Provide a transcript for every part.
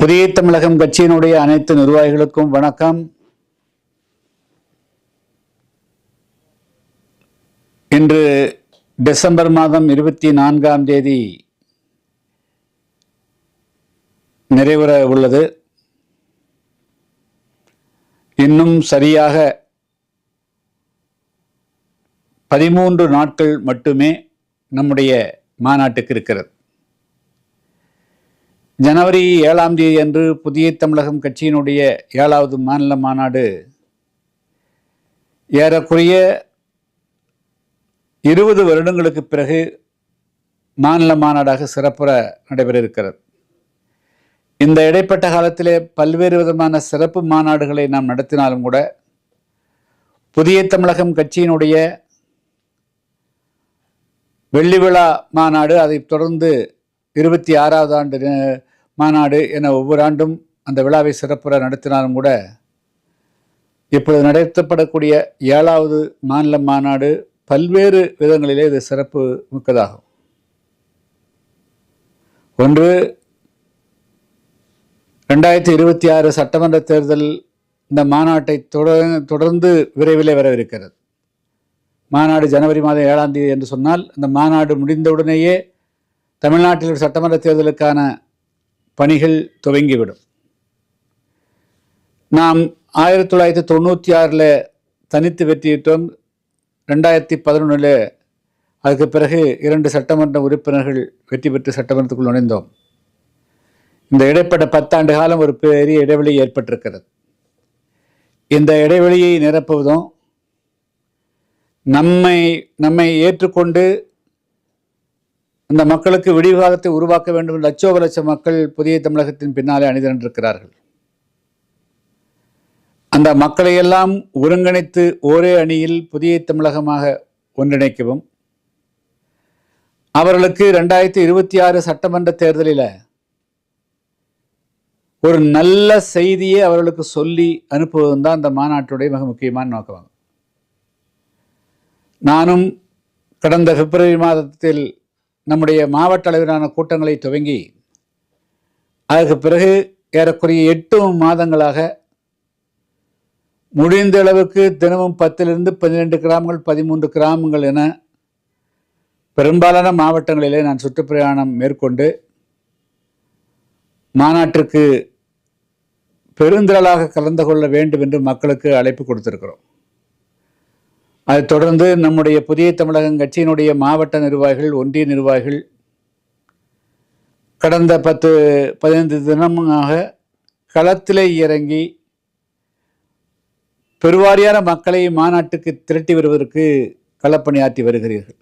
புதிய தமிழகம் கட்சியினுடைய அனைத்து நிர்வாகிகளுக்கும் வணக்கம். இன்று டிசம்பர் மாதம் இருபத்தி நான்காம் தேதி நிறைவர உள்ளது. இன்னும் சரியாக பதிமூன்று நாட்கள் மட்டுமே நம்முடைய மாநாட்டுக்கு இருக்கிறது. ஜனவரி ஏழாம் தேதி அன்று புதிய தமிழகம் கட்சியினுடைய ஏழாவது மாநில மாநாடு ஏறக்குறைய இருபது வருடங்களுக்கு பிறகு மாநில மாநாடாக சிறப்புற நடைபெற இருக்கிறது இந்த இடைப்பட்ட காலத்திலே பல்வேறு விதமான சிறப்பு மாநாடுகளை நாம் நடத்தினாலும் கூட புதிய தமிழகம் கட்சியினுடைய வெள்ளி விழா மாநாடு அதைத் தொடர்ந்து இருபத்தி ஆறாவது ஆண்டு மாநாடு என ஒவ்வொரு ஆண்டும் அந்த விழாவை சிறப்புற நடத்தினாலும் கூட இப்பொழுது நடத்தப்படக்கூடிய ஏழாவது மாநில மாநாடு பல்வேறு விதங்களிலே இது சிறப்பு மிக்கதாகும். ஒன்று ரெண்டாயிரத்தி இருபத்தி ஆறு சட்டமன்ற தேர்தல் இந்த மாநாட்டை தொடர் தொடர்ந்து விரைவிலே வரவிருக்கிறது. மாநாடு ஜனவரி மாதம் ஏழாம் தேதி என்று சொன்னால் அந்த மாநாடு முடிந்தவுடனேயே தமிழ்நாட்டில் சட்டமன்ற தேர்தலுக்கான பணிகள் துவங்கிவிடும். நாம் ஆயிரத்தி தொள்ளாயிரத்தி தொண்ணூற்றி ஆறில் தனித்து வெற்றியிட்டோம். ரெண்டாயிரத்தி பதினொன்றில் அதுக்கு பிறகு இரண்டு சட்டமன்ற உறுப்பினர்கள் வெற்றி பெற்று சட்டமன்றத்துக்குள் நுழைந்தோம். இந்த இடைப்பட்ட பத்தாண்டு காலம் ஒரு பெரிய இடைவெளி ஏற்பட்டிருக்கிறது. இந்த இடைவெளியை நிரப்புவதும் நம்மை நம்மை ஏற்றுக்கொண்டு அந்த மக்களுக்கு விடிவாகத்தை உருவாக்க வேண்டும் லட்சோப லட்சம் மக்கள் புதிய தமிழகத்தின் பின்னாலே அணிதிரண்டிருக்கிறார்கள். அந்த மக்களையெல்லாம் ஒருங்கிணைத்து ஒரே அணியில் புதிய தமிழகமாக ஒன்றிணைக்கவும். அவர்களுக்கு ரெண்டாயிரத்தி இருபத்தி ஆறு சட்டமன்ற தேர்தலில் ஒரு நல்ல செய்தியை அவர்களுக்கு சொல்லி அனுப்புவதும் தான் அந்த மாநாட்டுடைய மிக முக்கியமான நோக்கமாகும். நானும் கடந்த பிப்ரவரி மாதத்தில் நம்முடைய மாவட்ட அளவிலான கூட்டங்களை துவங்கி அதற்கு பிறகு ஏறக்குறைய எட்டு மாதங்களாக முடிந்த அளவுக்கு தினமும் பத்திலிருந்து பன்னிரெண்டு கிராமங்கள் பதிமூன்று கிராமங்கள் என பெரும்பாலான மாவட்டங்களிலே நான் சுற்றுப்பிரயாணம் மேற்கொண்டு மாநாட்டிற்கு பெருந்திரளாக கலந்து கொள்ள வேண்டும் என்று மக்களுக்கு அழைப்பு கொடுத்திருக்கிறோம். அதைத் தொடர்ந்து நம்முடைய புதிய தமிழகம் கட்சியினுடைய மாவட்ட நிர்வாகிகள் ஒன்றிய நிர்வாகிகள் கடந்த பத்து பதினைந்து தினமாக களத்திலே இறங்கி பெருவாரியான மக்களை மாநாட்டுக்கு திரட்டி வருவதற்கு களப்பணியாற்றி வருகிறீர்கள்.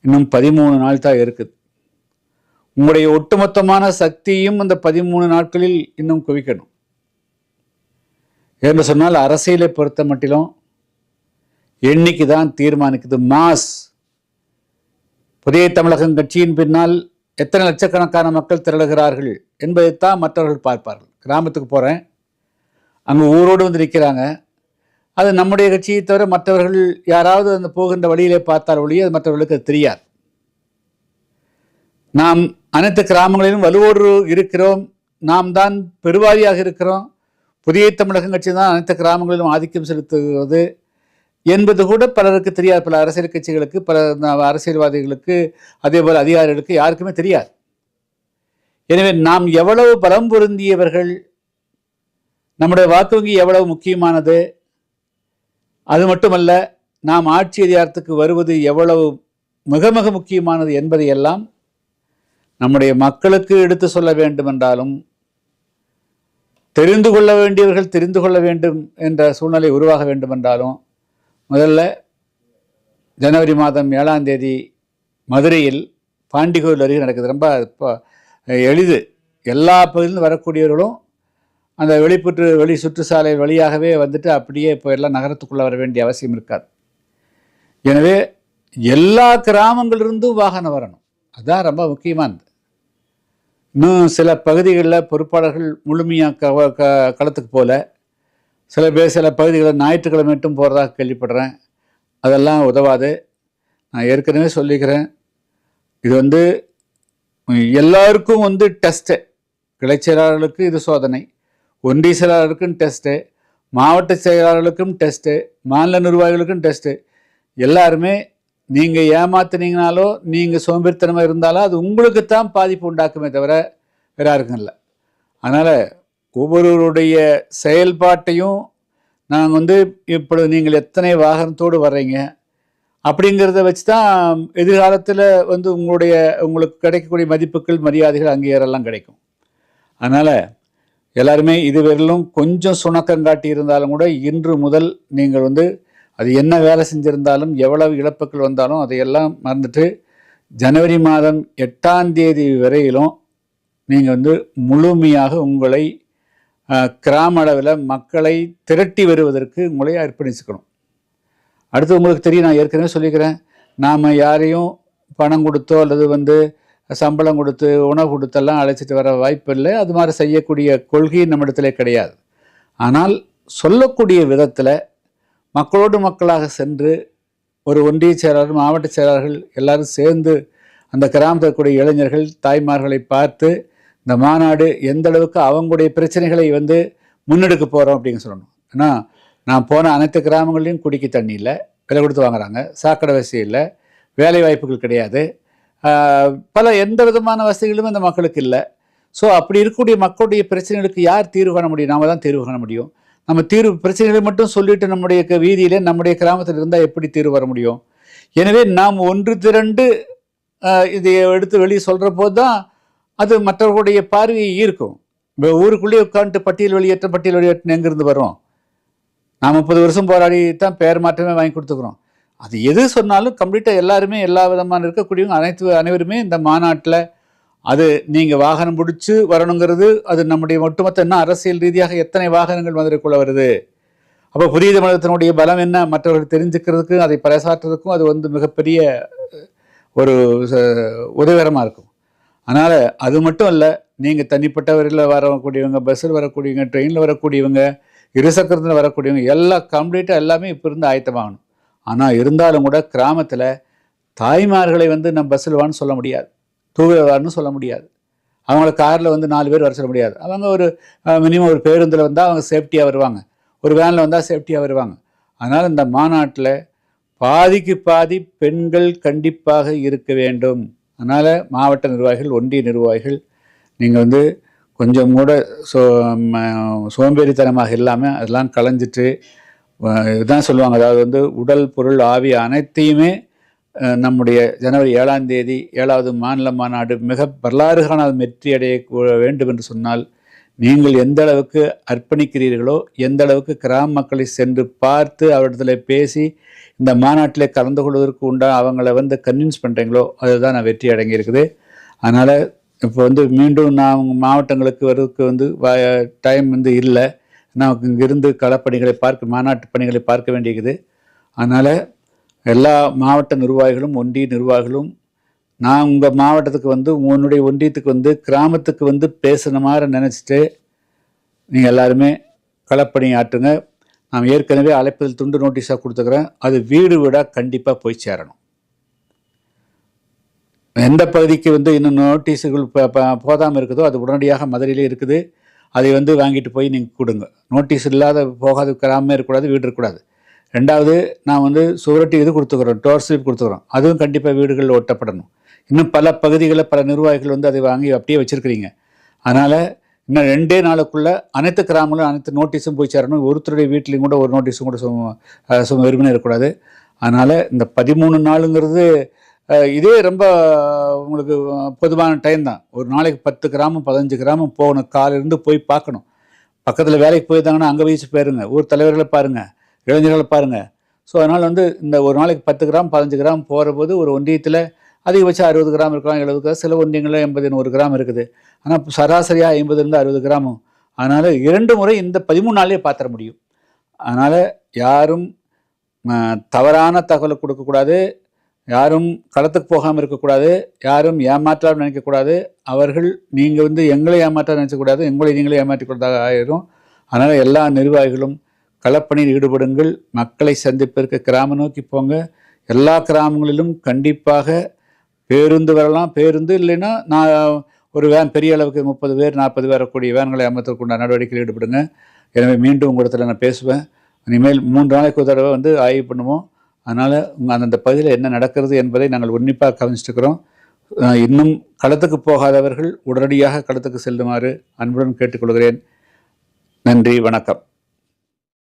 இன்னும் பதிமூணு நாள் தான் இருக்குது. உங்களுடைய ஒட்டுமொத்தமான சக்தியும் அந்த பதிமூணு நாட்களில் இன்னும் குவிக்கணும். என்று சொன்னால் அரசியலை பொறுத்த மட்டிலும் எண்ணிக்கை தான் தீர்மானிக்குது. மாஸ். புதிய தமிழகம் கட்சியின் பின்னால் எத்தனை லட்சக்கணக்கான மக்கள் திரளுகிறார்கள் என்பதைத்தான் மற்றவர்கள் பார்ப்பார்கள். கிராமத்துக்கு போகிறேன் அங்கே ஊரோடு வந்து நிற்கிறாங்க அது நம்முடைய கட்சியை தவிர மற்றவர்கள் யாராவது அந்த போகின்ற வழியிலே பார்த்தால் ஒழிய அது மற்றவர்களுக்கு அது தெரியாது. நாம் அனைத்து கிராமங்களிலும் வலுவோடு இருக்கிறோம். நாம் தான் பெருவாரியாக இருக்கிறோம். புதிய தமிழகம் கட்சி தான் அனைத்து கிராமங்களிலும் ஆதிக்கம் செலுத்துகிறது என்பது கூட பலருக்கு தெரியாது. பல அரசியல் கட்சிகளுக்கு பல அரசியல்வாதிகளுக்கு அதே போல் அதிகாரிகளுக்கு யாருக்குமே தெரியாது. எனவே நாம் எவ்வளவு பலம் பொருந்தியவர்கள் நம்முடைய வாக்கு வங்கி எவ்வளவு முக்கியமானது அது மட்டுமல்ல நாம் ஆட்சி அதிகாரத்துக்கு வருவது எவ்வளவு மிக மிக முக்கியமானது என்பதையெல்லாம் நம்முடைய மக்களுக்கு எடுத்து சொல்ல வேண்டும் என்றாலும் தெரிந்து கொள்ள வேண்டியவர்கள் தெரிந்து கொள்ள வேண்டும் என்ற சூழ்நிலை உருவாக வேண்டும் என்றாலும் முதல்ல ஜனவரி மாதம் ஏழாம் தேதி மதுரையில் பாண்டிகோவில் அருகே நடக்குது. ரொம்ப இப்போ எளிது. எல்லா பகுதியிலும் வரக்கூடியவர்களும் அந்த வெளிப்புற்று வெளி சுற்றுச்சாலை வழியாகவே வந்துட்டு அப்படியே இப்போ எல்லாம் நகரத்துக்குள்ளே வர வேண்டிய அவசியம் இருக்காது. எனவே எல்லா கிராமங்களிலிருந்தும் வாகனம் வரணும். அதுதான் ரொம்ப முக்கியமானது. இன்னும் சில பகுதிகளில் பொறுப்பாளர்கள் முழுமையாக க க களத்துக்கு போகல. சில பேர் சில பகுதிகளில் ஞாயிற்றுக்கிழமை மட்டும் போகிறதாக கேள்விப்படுறேன். அதெல்லாம் உதவாது. நான் ஏற்கனவே சொல்லிக்கிறேன். இது வந்து எல்லாருக்கும் வந்து டெஸ்ட்டு. கிளை செயலாளர்களுக்கு இது சோதனை. ஒன்றிய செயலாளருக்கும் டெஸ்ட்டு. மாவட்ட செயலாளர்களுக்கும் டெஸ்ட்டு. மாநில நிர்வாகிகளுக்கும் டெஸ்ட்டு. எல்லாருமே நீங்கள் ஏமாத்துனீங்கனாலோ நீங்கள் சோம்பேறித்தனமாக இருந்தாலும் அது உங்களுக்கு தான் பாதிப்பு உண்டாக்குமே தவிர வேறு யாருக்கும் இல்லை. அதனால் ஒவ்வொருவருடைய செயல்பாட்டையும் நாங்கள் வந்து இப்பொழுது நீங்கள் எத்தனை வாகனத்தோடு வர்றீங்க? அப்படிங்கிறத வச்சு தான் எதிர்காலத்தில் வந்து உங்களுடைய உங்களுக்கு கிடைக்கக்கூடிய மதிப்புகள் மரியாதைகள் அங்கீகாரம்லாம் கிடைக்கும். அதனால் எல்லாருமே இதுவரையிலும் கொஞ்சம் சுணக்கம் காட்டி இருந்தாலும் கூட இன்று முதல் நீங்கள் வந்து அது என்ன வேலை செஞ்சிருந்தாலும் எவ்வளவு இழப்புகள் வந்தாலும் அதையெல்லாம் மறந்துட்டு ஜனவரி மாதம் எட்டாம் தேதி வரையிலும் நீங்கள் வந்து முழுமையாக உங்களை கிராம அளவில் மக்களை திரட்டி வருவதற்கு உங்களை அர்ப்பணிச்சுக்கணும். அடுத்து உங்களுக்கு தெரியும் நான் ஏற்கனவே சொல்லிக்கிறேன் நாம் யாரையும் பணம் கொடுத்தோ அல்லது வந்து சம்பளம் கொடுத்து உணவு கொடுத்தெல்லாம் அழைச்சிட்டு வர வாய்ப்பு இல்லை. அது மாதிரி செய்யக்கூடிய கொள்கை நம்மிடத்துல கிடையாது. ஆனால் சொல்லக்கூடிய விதத்தில் மக்களோடு மக்களாக சென்று ஒரு ஒன்றிய செயலாளர் மாவட்ட செயலாளர்கள் எல்லாரும் சேர்ந்து அந்த கிராமத்தில் கூடிய இளைஞர்கள் தாய்மார்களை பார்த்து இந்த மாநாடு எந்த அளவுக்கு அவங்களுடைய பிரச்சனைகளை வந்து முன்னெடுக்க போகிறோம் அப்படின்னு சொல்லணும். ஏன்னா நான் போன அனைத்து கிராமங்கள்லையும் குடிக்க தண்ணி இல்லை விலை கொடுத்து வாங்குறாங்க. சாக்கடை வசதி இல்லை வேலை வாய்ப்புகள் கிடையாது. பல எந்த விதமான வசதிகளும் இந்த மக்களுக்கு இல்லை. ஸோ அப்படி இருக்கக்கூடிய மக்களுடைய பிரச்சனைகளுக்கு யார் தீர்வு காண முடியும்? நாம தான் தீர்வு காண முடியும். நம்ம தீர்வு பிரச்சனைகளை மட்டும் சொல்லிட்டு நம்முடைய வீதியில் நம்முடைய கிராமத்தில் இருந்தால் எப்படி தீர்வு வர முடியும்? எனவே நாம் ஒன்று திரண்டு இதை எடுத்து வெளியே சொல்கிற போது தான் அது மற்றவர்களுடைய பார்வையை ஈர்க்கும். இப்போ ஊருக்குள்ளேயே உட்காந்துட்டு பட்டியல் வெளியேற்ற பட்டியல் வெளியேற்றம் எங்கேருந்து வரும்? நான் முப்பது வருஷம் போராடி தான் பெயர் மாற்றமே வாங்கி கொடுத்துக்குறோம். அது எது சொன்னாலும் கம்ப்ளீட்டாக எல்லாருமே எல்லா விதமான இருக்கக்கூடியவங்க அனைத்து அனைவருமே இந்த மாநாட்டில் அது நீங்கள் வாகனம் பிடிச்சி வரணுங்கிறது அது நம்முடைய ஒட்டுமொத்த என்ன அரசியல் ரீதியாக எத்தனை வாகனங்கள் மதுரைக்குள்ளே வருது? அப்போ புதிய தமிழகத்தினுடைய பலம் என்ன? மற்றவர்கள் தெரிஞ்சுக்கிறதுக்கும் அதை பறைசாற்றுறதுக்கும் அது வந்து மிகப்பெரிய ஒரு உதவிகரமாக இருக்கும். அதனால் அது மட்டும் இல்லை நீங்கள் தனிப்பட்டவரில் வரக்கூடியவங்க பஸ்ஸில் வரக்கூடியவங்க ட்ரெயினில் வரக்கூடியவங்க இருசக்கரத்தில் வரக்கூடியவங்க எல்லாம் கம்ப்ளீட்டாக எல்லாமே இப்போ இருந்து ஆயத்தமாகணும் ஆனால் இருந்தாலும் கூட கிராமத்தில் தாய்மார்களை வந்து நம்ம பஸ்ஸில் வான்னு சொல்ல முடியாது. டூ வீலர் சொல்ல முடியாது. அவங்கள காரில் வந்து நாலு பேர் வர சொல்ல முடியாது. அவங்க ஒரு மினிமம் ஒரு பேருந்தில் வந்தால் அவங்க சேஃப்டியாக வருவாங்க. ஒரு வேனில் வந்தால் சேஃப்டியாக வருவாங்க. அதனால் இந்த மாநாட்டில் பாதிக்கு பாதி பெண்கள் கண்டிப்பாக இருக்க வேண்டும். அதனால் மாவட்ட நிர்வாகிகள் ஒன்றிய நிர்வாகிகள் நீங்கள் வந்து கொஞ்சம் கூட சோ ம- சோம்பேறித்தனமாக இல்லாமல் அதெல்லாம் களைஞ்சிட்டு இதுதான் சொல்லுவாங்க. அதாவது வந்து உடல் பொருள் ஆவி அனைத்தையுமே நம்முடைய ஜனவரி ஏழாம் தேதி ஏழாவது மாநில மாநாடு மிக வரலாறு காணாத வெற்றி அடைய வேண்டும் என்று சொன்னால் நீங்கள் எந்த அளவுக்கு அர்ப்பணிக்கிறீர்களோ எந்த அளவுக்கு கிராம மக்களை சென்று பார்த்து அவரிடத்துல பேசி இந்த மாநாட்டில் கலந்து கொள்வதற்கு உண்டா அவங்கள வந்து கன்வின்ஸ் பண்ணுறீங்களோ அதுதான் நான் வெற்றி அடங்கியிருக்குது அதனால் இப்போ வந்து மீண்டும் நான் மாவட்டங்களுக்கு வர்றதுக்கு வந்து டைம் வந்து இல்லை. நான் இங்கிருந்து களப்பணிகளை பார்க்க மாநாட்டு பணிகளை பார்க்க வேண்டியிருக்குது. அதனால் எல்லா மாவட்ட நிர்வாகிகளும் ஒன்றிய நிர்வாகிகளும் நான் உங்கள் மாவட்டத்துக்கு வந்து உன்னுடைய ஒன்றியத்துக்கு வந்து கிராமத்துக்கு வந்து பேசுன மாதிரி நினச்சிட்டு நீங்கள் எல்லாருமே களப்பணி ஆட்டுங்க நான் ஏற்கனவே அழைப்பதில் துண்டு நோட்டீஸாக கொடுத்துக்கிறேன். அது வீடு வீடாக கண்டிப்பாக போய் சேரணும். எந்த பகுதிக்கு வந்து இன்னும் நோட்டீஸுகள் போதாமல் இருக்குதோ அது உடனடியாக மதுரையிலே இருக்குது. அதை வந்து வாங்கிட்டு போய் நீங்கள் கொடுங்க. நோட்டீஸ் இல்லாத போகாத கிராமமே இருக்கக்கூடாது வீடு இருக்கக்கூடாது. ரெண்டாவது நான் வந்து சுவரட்டி இது கொடுத்துக்குறோம் டோர் ஸ்லிப் கொடுத்துக்குறோம். அதுவும் கண்டிப்பாக வீடுகளில் ஒட்டப்படணும். இன்னும் பல பகுதிகளில் பல நிர்வாகிகள் வந்து அதை வாங்கி அப்படியே வச்சுருக்கிறீங்க. அதனால் இன்னும் ரெண்டே நாளுக்குள்ளே அனைத்து கிராமங்களும் அனைத்து நோட்டீஸும் போய் சேரணும். ஒருத்தருடைய வீட்லேயும் கூட ஒரு நோட்டீஸும் கூட சும சும வெறுமனே இருக்கக்கூடாது. அதனால் இந்த பதிமூணு நாளுங்கிறது இதே ரொம்ப உங்களுக்கு பொதுவான டைம் தான். ஒரு நாளைக்கு பத்து கிராமம் பதினஞ்சு கிராமம் போகணும். காலிலிருந்து போய் பார்க்கணும். பக்கத்தில் வேலைக்கு போயிருந்தாங்கன்னா அங்கே வயசு போயிருங்க. ஊர் தலைவர்களை பாருங்கள் இளைஞர்களை பாருங்கள் ஸோ அதனால் வந்து இந்த ஒரு நாளைக்கு பத்து கிராம் பதினஞ்சு கிராம் போகிற போது ஒரு ஒன்றியத்தில் அதிகபட்சம் அறுபது கிராம் இருக்கலாம் எழுபது கிராம் சில ஒன்றியங்களில் எண்பது நூறு கிராம் இருக்குது. ஆனால் சராசரியாக ஐம்பதுலேருந்து அறுபது கிராமும் அதனால் இரண்டு முறை இந்த பதிமூணு நாள்லேயே பார்த்துட முடியும். அதனால் யாரும் தவறான தகவலை கொடுக்கக்கூடாது. யாரும் களத்துக்கு போகாமல் இருக்கக்கூடாது. யாரும் ஏமாற்றாமல் நினைக்கக்கூடாது. அவர்கள் நீங்கள் வந்து எங்களை ஏமாற்ற நினைக்கக்கூடாது. எங்களை நீங்களே ஏமாற்றிக்கூடாது ஆயிரும். அதனால் எல்லா நிர்வாகிகளும் களப்பணியில் ஈடுபடுங்கள். மக்களை சந்திப்பதற்கு கிராமம் நோக்கி போங்க. எல்லா கிராமங்களிலும் கண்டிப்பாக பேருந்து வரலாம். பேருந்து இல்லைன்னா நான் ஒரு வேன் பெரிய அளவுக்கு முப்பது பேர் நாற்பது பேர் வரக்கூடிய வேன்களை அமர்த்தக்கூடிய நடவடிக்கையில் ஈடுபடுங்க. எனவே மீண்டும் உங்களிடத்தில் நான் பேசுவேன். இனிமேல் மூன்று நாளைக்கு ஒரு தடவை வந்து ஆய்வு பண்ணுவோம். அதனால் அந்தந்த பகுதியில் என்ன நடக்கிறது என்பதை நாங்கள் உன்னிப்பாக கவனிச்சிருக்கிறோம் இன்னும் களத்துக்கு போகாதவர்கள் உடனடியாக களத்துக்கு செல்லுமாறு அன்புடன் கேட்டுக்கொள்கிறேன். நன்றி வணக்கம்.